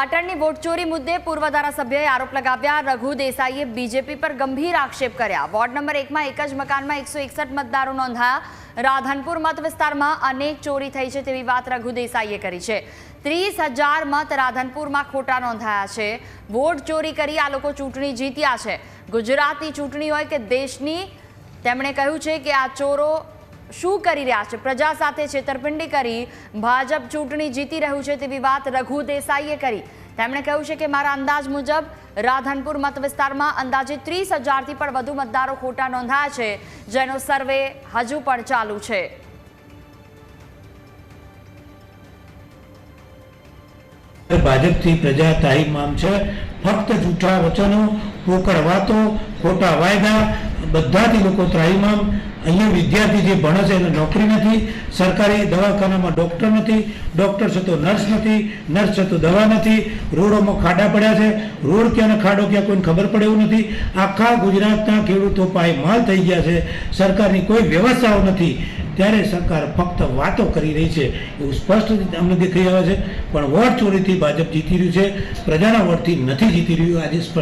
પાટણની વોટ ચોરી મુદ્દે પૂર્વ ધારાસભ્યએ આરોપ લગાવ્યા. રઘુ દેસાઈએ બીજેપી પર ગંભીર આક્ષેપ કર્યા. વોર્ડ નંબર એકમાં એક જ મકાનમાં એકસો એકસઠ મતદારો નોંધાયા. રાધનપુર મત વિસ્તારમાં અનેક ચોરી થઈ છે તેવી વાત રઘુ દેસાઈએ કરી છે. ત્રીસ હજાર મત રાધનપુરમાં ખોટા નોંધાયા છે. વોટ ચોરી કરી આ લોકો ચૂંટણી જીત્યા છે. ગુજરાતની ચૂંટણી હોય કે દેશની, તેમણે કહ્યું છે કે આ ચોરો શું કરી રહ્યા છે? પ્રજા સાથે છેતરપિંડી કરી ભાજપ ચૂંટણી જીતી રહ્યું છે તેવી વાત રઘુ દેસાઈએ કરી. તેમણે કહ્યું છે કે મારા અંદાજ મુજબ રાધનપુર મત અંદાજે ત્રીસ હજારથી પણ વધુ મતદારો ખોટા નોંધાયા છે, જેનો સર્વે હજુ પણ ચાલુ છે. ભાજપથી પ્રજા તાહીમામ છે. ફક્ત જૂઠા વચનો ખોટા વાયદા બધાથી લોકો ત્રાહીમામ. અહીંયા વિદ્યાર્થી જે ભણે છે એને નોકરી નથી, સરકારી દવાખાનામાં ડૉક્ટર નથી, ડૉક્ટર છે તો નર્સ નથી, નર્સ છે તો દવા નથી, રોડોમાં ખાડા પડ્યા છે. રોડ ક્યાં ખાડો ક્યાં કોઈને ખબર પડે એવું નથી. આખા ગુજરાતના ખેડૂતો પાયમાલ થઈ ગયા છે. સરકારની કોઈ વ્યવસ્થાઓ નથી. ત્યારે સરકાર ફક્ત વાતો કરી રહી છે. એવું સ્પષ્ટ રીતે અમને દેખાઈ આવે છે. પણ વોટ ચોરીથી ભાજપ જીતી રહ્યું છે. પ્રજાના વોટથી નથી જીતી રહ્યું. આજે સ્પષ્ટ